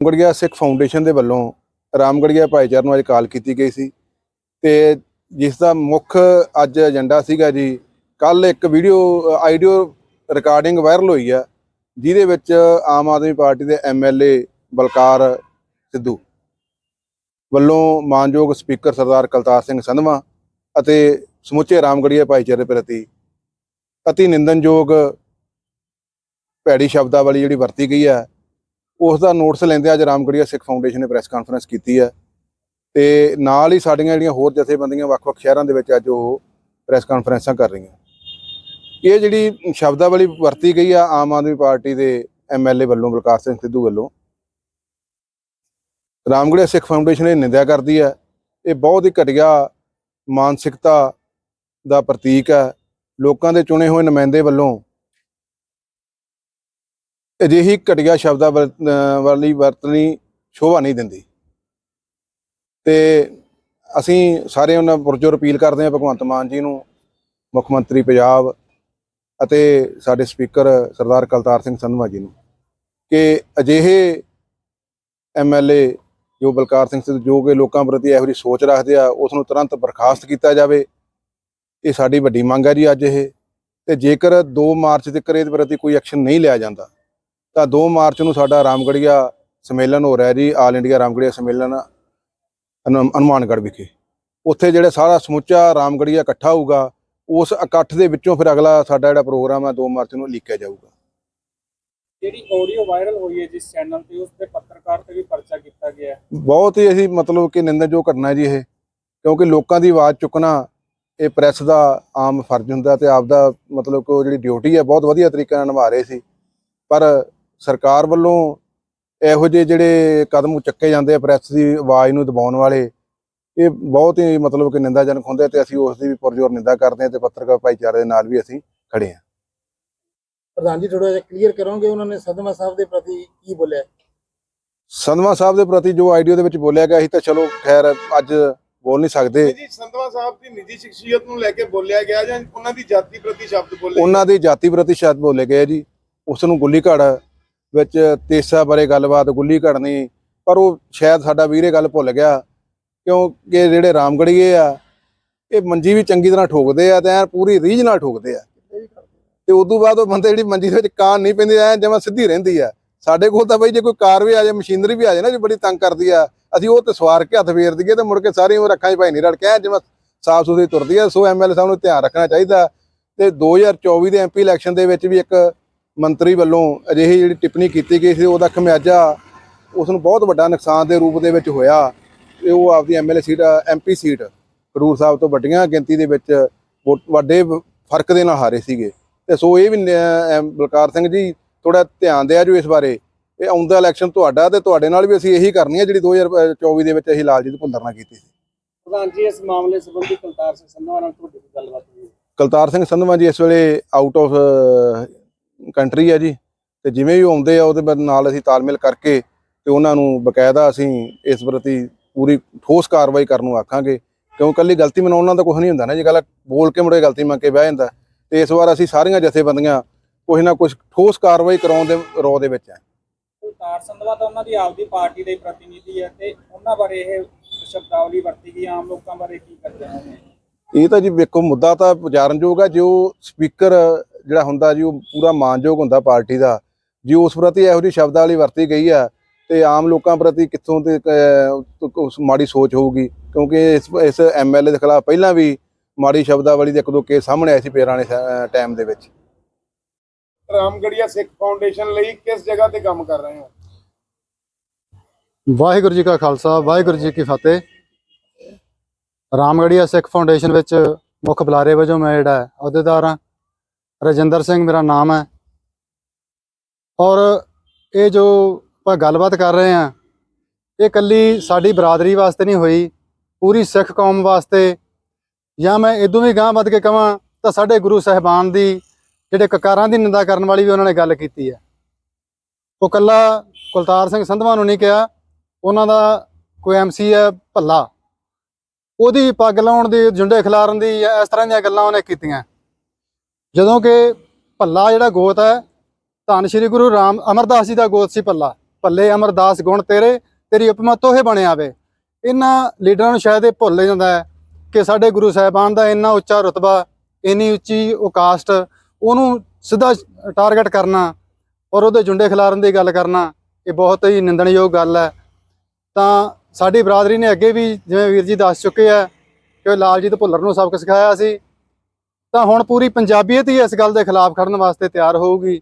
Ramgarhia Sikh foundation ਦੇ ਵੱਲੋਂ ਰਾਮਗੜੀਆ ਭਾਈਚਾਰੇ ਨੂੰ ਅੱਜ ਕਾਲ ਕੀਤੀ ਗਈ ਸੀ ਤੇ ਜਿਸ ਦਾ ਮੁੱਖ ਅੱਜ ਏਜੰਡਾ ਸੀਗਾ ਜੀ ਕੱਲ ਇੱਕ ਵੀਡੀਓ ਆਈਡੀਓ ਰਿਕਾਰਡਿੰਗ ਵਾਇਰਲ ਹੋਈ ਆ, ਜਿਹਦੇ ਵਿੱਚ ਆਮ ਆਦਮੀ ਪਾਰਟੀ ਦੇ ਐਮਐਲਏ ਬਲਕਾਰ ਸਿੱਧੂ ਵੱਲੋਂ ਮਾਨਯੋਗ ਸਪੀਕਰ ਸਰਦਾਰ ਕਲਤਾਰ ਸਿੰਘ ਸੰਧਵਾ ਅਤੇ ਸਮੁੱਚੇ ਰਾਮਗੜੀਆ ਭਾਈਚਾਰੇ ਪ੍ਰਤੀ ਅਤੀ ਨਿੰਦਨਯੋਗ ਭੈੜੀ ਸ਼ਬਦਾਵਲੀ ਜਿਹੜੀ ਵਰਤੀ ਗਈ ਹੈ ਉਸ ਦਾ ਨੋਟਿਸ ਲੈਂਦੇ ਅੱਜ ਰਾਮਗੜੀਆ ਸਿੱਖ ਫਾਊਂਡੇਸ਼ਨ ਨੇ ਪ੍ਰੈਸ ਕਾਨਫਰੰਸ ਕੀਤੀ ਹੈ। ਤੇ ਨਾਲ ਹੀ ਸਾਡੀਆਂ ਜਿਹੜੀਆਂ ਹੋਰ ਜਥੇਬੰਦੀਆਂ ਵੱਖ-ਵੱਖ ਸ਼ਹਿਰਾਂ ਦੇ ਵਿੱਚ ਅੱਜ ਉਹ ਪ੍ਰੈਸ ਕਾਨਫਰੰਸਾਂ ਕਰ ਰਹੀਆਂ। ਇਹ ਜਿਹੜੀ ਸ਼ਬਦਾਵਲੀ ਵਰਤੀ ਗਈ ਆ, ਆਮ ਆਦਮੀ ਪਾਰਟੀ ਦੇ ਐਮਐਲਏ ਵੱਲੋਂ, ਬਲਕਾਰ ਸਿੰਘ ਸਿੱਧੂ ਵੱਲੋਂ। ਰਾਮਗੜੀਆ ਸਿੱਖ ਫਾਊਂਡੇਸ਼ਨ ਇਹ ਨਿੰਦਿਆ ਕਰਦੀ ਹੈ। ਇਹ ਬਹੁਤ ਹੀ ਘਟੀਆ ਮਾਨਸਿਕਤਾ ਦਾ ਪ੍ਰਤੀਕ ਹੈ। ਲੋਕਾਂ ਦੇ ਚੁਣੇ ਹੋਏ ਨੁਮਾਇੰਦੇ ਵੱਲੋਂ ਅਜਿਹੀ ਘਟੀਆ ਸ਼ਬਦਾਂ ਵਰ- ਵਾਲੀ ਵਰਤਣੀ ਸ਼ੋਭਾ ਨਹੀਂ ਦਿੰਦੀ। ਤੇ ਅਸੀਂ ਸਾਰੇ ਉਹਨਾਂ ਪੁਰਜੋਰ ਅਪੀਲ ਕਰਦੇ ਹਾਂ ਭਗਵੰਤ ਮਾਨ ਜੀ ਨੂੰ, ਮੁੱਖ ਮੰਤਰੀ ਪੰਜਾਬ ਅਤੇ ਸਾਡੇ ਸਪੀਕਰ ਸਰਦਾਰ ਕਲਤਾਰ ਸਿੰਘ ਸੰਧਵਾ ਜੀ ਨੂੰ, ਕਿ ਅਜਿਹੇ ਐਮਐਲਏ ਜੋ ਬਲਕਾਰ ਸਿੰਘ ਸਿੱਧੂ, ਜੋ ਕਿ ਲੋਕਾਂ ਪ੍ਰਤੀ ਇਹੋ ਜਿਹੀ ਸੋਚ ਰੱਖਦੇ ਆ ਉਸ ਨੂੰ ਤੁਰੰਤ ਬਰਖਾਸਤ ਕੀਤਾ ਜਾਵੇ। ਇਹ ਸਾਡੀ ਵੱਡੀ ਮੰਗ ਹੈ ਜੀ ਅੱਜ ਇਹ। ਤੇ ਜੇਕਰ 2 ਮਾਰਚ ਤੱਕ ਇਹਦੇ ਪ੍ਰਤੀ ਕੋਈ ਐਕਸ਼ਨ ਨਹੀਂ ਲਿਆ ਜਾਂਦਾ ਤਾਂ 2 ਮਾਰਚ ਨੂੰ ਸਾਡਾ ਰਾਮਗੜੀਆ ਸੰਮੇਲਨ ਹੋ ਰਿਹਾ ਜੀ ਆਲ ਇੰਡੀਆ ਰਾਮਗੜੀਆ ਸੰਮੇਲਨ ਹਨੁ- ਹਨੂੰਮਾਨਗੜ੍ਹ ਵਿਖੇ। ਉੱਥੇ ਜਿਹੜੇ ਸਾਰਾ ਸਮੁੱਚਾ ਰਾਮਗੜੀਆ ਇਕੱਠਾ ਹੋਊਗਾ ਉਸ ਇਕੱਠ ਦੇ ਵਿੱਚੋਂ ਫਿਰ ਅਗਲਾ ਸਾਡਾ ਜਿਹੜਾ ਪ੍ਰੋਗਰਾਮ ਹੈ 2 ਮਾਰਚ ਨੂੰ ਲਿਖਿਆ ਜਾਊਗਾ। ਜਿਹੜੀ ਆਡੀਓ ਵਾਇਰਲ ਹੋਈ ਹੈ ਜਿਸ ਚੈਨਲ ਤੇ ਉਸ ਤੇ ਪੱਤਰਕਾਰ ਤੇ ਵੀ ਪਰਚਾ ਕੀਤਾ ਗਿਆ ਹੈ। ਬਹੁਤ ਹੀ ਅਸੀਂ ਮਤਲਬ ਕਿ ਨਿੰਦਨਯੋਗ ਘਟਨਾ ਹੈ ਜੀ ਇਹ ਕਿਉਂਕਿ ਲੋਕਾਂ ਦੀ ਆਵਾਜ਼ ਚੁੱਕਣਾ ਇਹ ਪ੍ਰੈਸ ਦਾ ਆਮ ਫਰਜ਼ ਹੁੰਦਾ ਤੇ ਆਪ ਦਾ ਮਤਲਬ ਕਿ ਉਹ ਜਿਹੜੀ ਡਿਊਟੀ ਹੈ ਬਹੁਤ ਵਧੀਆ ਤਰੀਕੇ ਨਾਲ ਨਿਭਾ ਰਹੇ ਸੀ। ਪਰ ਸਰਕਾਰ ਵੱਲੋਂ ਇਹੋ ਜਿਹੇ ਜਿਹੜੇ ਕਦਮ ਚੱਕੇ ਜਾਂਦੇ ਆ ਪ੍ਰੈਸ ਦੀ ਆਵਾਜ਼ ਨੂੰ ਦਬਾਉਣ ਵਾਲੇ ਇਹ ਬਹੁਤ ਹੀ ਮਤਲਬ ਕਿ ਨਿੰਦਾਜਨਕ ਹੁੰਦੇ ਤੇ ਅਸੀਂ ਉਸ ਦੀ ਵੀ ਪੁਰਜੋਰ ਨਿੰਦਾ ਕਰਦੇ ਹਾਂ ਤੇ ਪੱਤਰਕਾਰ ਭਾਈਚਾਰੇ ਦੇ ਨਾਲ ਵੀ ਅਸੀਂ ਖੜੇ ਹਾਂ ਪ੍ਰਧਾਨ ਜੀ ਥੋੜਾ ਜਿਹਾ ਕਲੀਅਰ ਕਰੋਗੇ ਉਹਨਾਂ ਨੇ ਸਦਮਾ ਸਾਹਿਬ ਦੇ ਪ੍ਰਤੀ ਕੀ ਬੋਲਿਆ? ਸੰਧਵਾ ਸਾਹਿਬ ਦੇ ਪ੍ਰਤੀ ਜੋ ਆਡੀਓ ਦੇ ਵਿੱਚ ਬੋਲਿਆ ਗਿਆ ਸੀ ਤਾਂ ਚਲੋ ਖੈਰ ਅੱਜ ਬੋਲ ਨਹੀਂ ਸਕਦੇ। ਜੀ ਸੰਧਵਾ ਸਾਹਿਬ ਦੀ ਨਿੱਜੀ ਸ਼ਖਸੀਅਤ ਨੂੰ ਲੈ ਕੇ ਬੋਲਿਆ ਗਿਆ ਜਾਂ ਉਹਨਾਂ ਦੀ ਜਾਤੀ ਪ੍ਰਤੀ ਸ਼ਬਦ ਬੋਲੇ ਉਹਨਾਂ ਦੀ ਜਾਤੀ ਪ੍ਰਤੀ ਸ਼ਬਦ ਬੋਲੇ ਗਏ ਜੀ। ਉਸ ਨੂੰ ਗੁੱਲੀ ਘੜ ਵਿੱਚ ਤੇਸਾ ਬਾਰੇ ਗੱਲਬਾਤ ਗੁੱਲੀ ਘੜਨੀ, ਪਰ ਉਹ ਸ਼ਾਇਦ ਸਾਡਾ ਵੀਰੇ ਗੱਲ ਭੁੱਲ ਗਿਆ ਕਿਉਂਕਿ ਜਿਹੜੇ ਰਾਮਗੜੀਏ ਆ, ਇਹ ਮੰਜੀ ਵੀ ਚੰਗੀ ਤਰ੍ਹਾਂ ਠੋਕਦੇ ਆ ਤੇ ਐਨ ਪੂਰੀ ਰੀਝ ਨਾਲ ਠੋਕਦੇ ਆ। ਤੇ ਤੋਂ ਬਾਅਦ ਉਹ ਬੰਦੇ ਜਿਹੜੀ ਮੰਜੀ ਦੇ ਵਿੱਚ ਕਾਨ ਨਹੀਂ ਪੈਂਦੀ ਐ ਜਿਵੇਂ ਸਿੱਧੀ ਰਹਿੰਦੀ ਆ। ਸਾਡੇ ਕੋਲ ਤਾਂ ਬਈ ਜੇ ਕੋਈ ਕਾਰ ਵੀ ਆ ਜਾਏ ਮਸ਼ੀਨਰੀ ਵੀ ਆ ਜਾਏ ਨਾ, ਜੋ ਬੜੀ ਤੰਗ ਕਰਦੀ ਆ, ਅਸੀਂ ਉਹ ਤੇ ਸਵਾਰ ਕੇ ਹੱਥ ਫੇਰ ਦਈਏ ਤੇ ਮੁੜ ਕੇ ਸਾਰੀ ਉਹ ਅੱਖਾਂ 'ਚ ਭਾਈ ਨਹੀਂ ਰੜ ਕੇ ਐਨ ਜਿਵੇਂ ਸਾਫ਼ ਸੁਥਰੀ ਤੁਰਦੀ ਆ। ਸੋ ਐਮਐਲਏ ਸਾਹਿਬ ਨੂੰ ਧਿਆਨ ਰੱਖਣਾ ਚਾਹੀਦਾ। ਤੇ 2024 ਦੇ ਐਮਪੀ ਇਲੈਕਸ਼ਨ ਦੇ ਵਿੱਚ ਵੀ ਇੱਕ ਮੰਤਰੀ ਵੱਲੋਂ ਅਜਿਹੀ ਜਿਹੜੀ ਟਿੱਪਣੀ ਕੀਤੀ ਗਈ ਸੀ ਉਹਦਾ ਖਮਿਆਜਾ ਉਸ ਨੂੰ ਬਹੁਤ ਵੱਡਾ ਨੁਕਸਾਨ ਦੇ ਰੂਪ ਦੇ ਵਿੱਚ ਹੋਇਆ। ਤੇ ਉਹ ਆਪਦੀ MLA seat MP seat Khadoor Sahib ਤੋਂ ਵੱਡੀਆਂ ਗਿਣਤੀ ਦੇ ਵਿੱਚ ਵੱਡੇ ਫ਼ਰਕ ਦੇ ਨਾਲ ਹਾਰੇ ਸੀਗੇ। ਤੇ ਸੋ ਇਹ ਵੀ ਬਲਕਾਰ ਸਿੰਘ ਜੀ ਥੋੜਾ ਧਿਆਨ ਦਿਆ ਜੋ ਇਸ ਬਾਰੇ। ਇਹ ਆਉਂਦਾ ਇਲੈਕਸ਼ਨ ਤੁਹਾਡਾ ਤੇ ਤੁਹਾਡੇ ਨਾਲ ਵੀ ਅਸੀਂ ਇਹੀ ਕਰਨੀ ਹੈ ਜਿਹੜੀ 2024 ਦੇ ਵਿੱਚ ਅਸੀਂ ਲਾਲਜੀਤ ਭੁੰਦਰ ਨਾਲ ਕੀਤੀ ਸੀ। ਪ੍ਰਧਾਨ ਜੀ ਇਸ ਮਾਮਲੇ ਸੰਬੰਧੀ ਕਲਤਾਰ ਸਿੰਘ ਸੰਧਵਾ ਨਾਲ ਤੁਹਾਡੀ ਗੱਲਬਾਤ ਹੋਈ? ਕਲਤਾਰ ਸਿੰਘ ਸੰਧਵਾ ਜੀ ਇਸ ਵੇਲੇ ਆਊਟ ਆਫ ਕੰਟਰੀ ਹੈ ਜੀ ਤੇ ਜਿਵੇਂ ਵੀ ਆਉਂਦੇ ਆ ਉਹਦੇ ਨਾਲ ਅਸੀਂ ਤਾਲਮੇਲ ਕਰਕੇ ਤੇ ਉਹਨਾਂ ਨੂੰ ਬਕਾਇਦਾ ਅਸੀਂ ਇਸ ਪ੍ਰਤੀ ਪੂਰੀ ਠੋਸ ਕਾਰਵਾਈ ਕਰਨ ਨੂੰ ਆਖਾਂਗੇ। ਕਿਉਂ ਕੱਲੀ ਗਲਤੀ ਮਨਾਉਣ ਨਾਲ ਤਾਂ ਕੁਝ ਨਹੀਂ ਹੁੰਦਾ ਨਾ ਜੀ ਗੱਲ ਬੋਲ ਕੇ ਮੁੜੇ ਗਲਤੀ ਮੰਗ ਕੇ ਬਹਿ ਜਾਂਦਾ। ਤੇ ਇਸ ਵਾਰ ਅਸੀਂ ਸਾਰੀਆਂ ਜਥੇਬੰਦੀਆਂ ਕੁਝ ਨਾ ਕੁਝ ਠੋਸ ਕਾਰਵਾਈ ਕਰਾਉਣ ਦੇ ਰੋਹ ਦੇ ਵਿੱਚ ਹੈ ਕਲਤਾਰ ਸੰਧਵਾ ਤਾਂ ਉਹਨਾਂ ਦੀ ਆਪਦੀ ਪਾਰਟੀ ਦੇ ਪ੍ਰਤੀਨਿਧੀ ਹੈ ਤੇ ਉਹਨਾਂ ਬਾਰੇ ਇਹ ਸ਼ਬਦਾਵਲੀ ਵਰਤੀ ਗਈ ਆਮ ਲੋਕਾਂ ਬਾਰੇ ਕੀ ਕਰਦੇ ਹਨ ਇਹ ਤਾਂ ਜੀ ਵੇਖੋ ਮੁੱਦਾ ਤਾਂ ਵਿਚਾਰਨਯੋਗ ਹੈ ਜੋ ਸਪੀਕਰ ਜਿਹੜਾ ਹੁੰਦਾ ਜੀ ਉਹ ਪੂਰਾ ਮਾਨਯੋਗ ਹੁੰਦਾ ਪਾਰਟੀ ਦਾ। ਜੀ ਉਸ ਪ੍ਰਤੀ ਇਹੋ ਜਿਹੀ ਸ਼ਬਦਾਵਲੀ ਵਰਤੀ ਗਈ ਆ ਤੇ ਆਮ ਲੋਕਾਂ ਪ੍ਰਤੀ ਕਿੱਥੋਂ ਤੇ ਉਸ ਮਾੜੀ ਸੋਚ ਹੋਊਗੀ। ਕਿਉਂਕਿ ਇਸ ਇਸ ਐਮਐਲਏ ਦੇ ਖਿਲਾਫ ਪਹਿਲਾਂ ਵੀ ਮਾੜੀ ਸ਼ਬਦਾਵਲੀ ਦੇ ਇੱਕ ਦੋ ਕੇਸ ਸਾਹਮਣੇ ਆਏ ਸੀ ਪੁਰਾਣੇ ਟਾਈਮ ਦੇ ਵਿੱਚ। ਰਾਮਗੜੀਆ ਸਿੱਖ ਫਾਊਂਡੇਸ਼ਨ ਲਈ ਕਿਸ ਜਗ੍ਹਾ ਤੇ ਕੰਮ ਕਰ ਰਹੇ ਹੋ? ਵਾਹਿਗੁਰੂ ਜੀ ਕਾ ਖਾਲਸਾ ਵਾਹਿਗੁਰੂ ਜੀ ਕੀ ਫਤਿਹ। ਰਾਮਗੜੀਆ ਸਿੱਖ ਫਾਊਂਡੇਸ਼ਨ ਵਿੱਚ ਮੁੱਖ ਬੁਲਾਰੇ ਵਜੋਂ ਮੈਂ ਜਿਹੜਾ ਅਹੁਦੇਦਾਰ ਹਾਂ। ਰਜਿੰਦਰ ਸਿੰਘ ਮੇਰਾ ਨਾਮ ਹੈ। ਔਰ ਇਹ ਜੋ ਆਪਾਂ ਗੱਲਬਾਤ ਕਰ ਰਹੇ ਹਾਂ, ਇਹ ਇਕੱਲੀ ਸਾਡੀ ਬਰਾਦਰੀ ਵਾਸਤੇ ਨਹੀਂ ਹੋਈ, ਪੂਰੀ ਸਿੱਖ ਕੌਮ ਵਾਸਤੇ। ਜਾਂ ਮੈਂ ਇਦੋਂ ਵੀ ਗਾਂਹ ਵੱਧ ਕੇ ਕਹਾਂ ਤਾਂ ਸਾਡੇ ਗੁਰੂ ਸਾਹਿਬਾਨ ਦੀ ਜਿਹੜੇ ਕਕਾਰਾਂ ਦੀ ਨਿੰਦਾ ਕਰਨ ਵਾਲੀ ਵੀ ਉਹਨਾਂ ਨੇ ਗੱਲ ਕੀਤੀ ਹੈ। ਉਹ ਕੱਲਾ ਕੁਲਤਾਰ ਸਿੰਘ ਸੰਧਵਾ ਨੂੰ ਨਹੀਂ ਕਿਹਾ, ਉਹਨਾਂ ਦਾ ਕੋਈ ਐਮਸੀ ਹੈ ਭੱਲਾ। ਉਹਦੀ ਪੱਗ ਲਾਉਣ ਦੀ, ਜੁੰਡੇ ਖਿਲਾਰਨ ਦੀ ਜਾਂ ਇਸ ਤਰ੍ਹਾਂ ਦੀਆਂ ਗੱਲਾਂ ਉਹਨੇ ਕੀਤੀਆਂ। ਜਦੋਂ ਕਿ ਭੱਲਾ ਜਿਹੜਾ ਗੋਤ ਹੈ, ਧੰਨ ਸ਼੍ਰੀ ਗੁਰੂ ਰਾਮ ਅਮਰਦਾਸ ਜੀ ਦਾ ਗੋਤ ਸੀ ਭੱਲਾ। ਭੱਲੇ ਅਮਰਦਾਸ ਗੁਣ ਤੇਰੇ, ਤੇਰੀ ਉਪਮਾ ਤੋਹੇ ਬਣਿਆ ਵੇ ਇਹਨਾਂ ਲੀਡਰਾਂ ਨੂੰ ਸ਼ਾਇਦ ਇਹ ਭੁੱਲ ਜਾਂਦਾ ਹੈ ਕਿ ਸਾਡੇ ਗੁਰੂ ਸਾਹਿਬਾਨ ਦਾ ਇੰਨਾ ਉੱਚਾ ਰਤਬਾ, ਇੰਨੀ ਉੱਚੀ ਉਹ ਕਾਸਟ, ਉਹਨੂੰ ਸਿੱਧਾ ਟਾਰਗੇਟ ਕਰਨਾ ਔਰ ਉਹਦੇ ਜੁੰਡੇ ਖਿਲਾਰਨ ਦੀ ਗੱਲ ਕਰਨਾ, ਇਹ ਬਹੁਤ ਹੀ ਨਿੰਦਣਯੋਗ ਗੱਲ ਹੈ। ਤਾਂ ਸਾਡੀ ਬਰਾਦਰੀ ਨੇ ਅੱਗੇ ਵੀ ਜਿਵੇਂ ਵੀਰ ਜੀ ਦੱਸ ਚੁੱਕੇ ਆ ਕਿ ਲਾਲਜੀਤ ਭੁੱਲਰ ਨੂੰ ਸਬਕ ਸਿਖਾਇਆ ਸੀ। ਤਾਂ ਹੁਣ ਪੂਰੀ ਪੰਜਾਬੀਅਤ ਹੀ ਇਸ ਗੱਲ ਦੇ ਖਿਲਾਫ ਖੜਨ ਵਾਸਤੇ ਤਿਆਰ ਹੋਊਗੀ।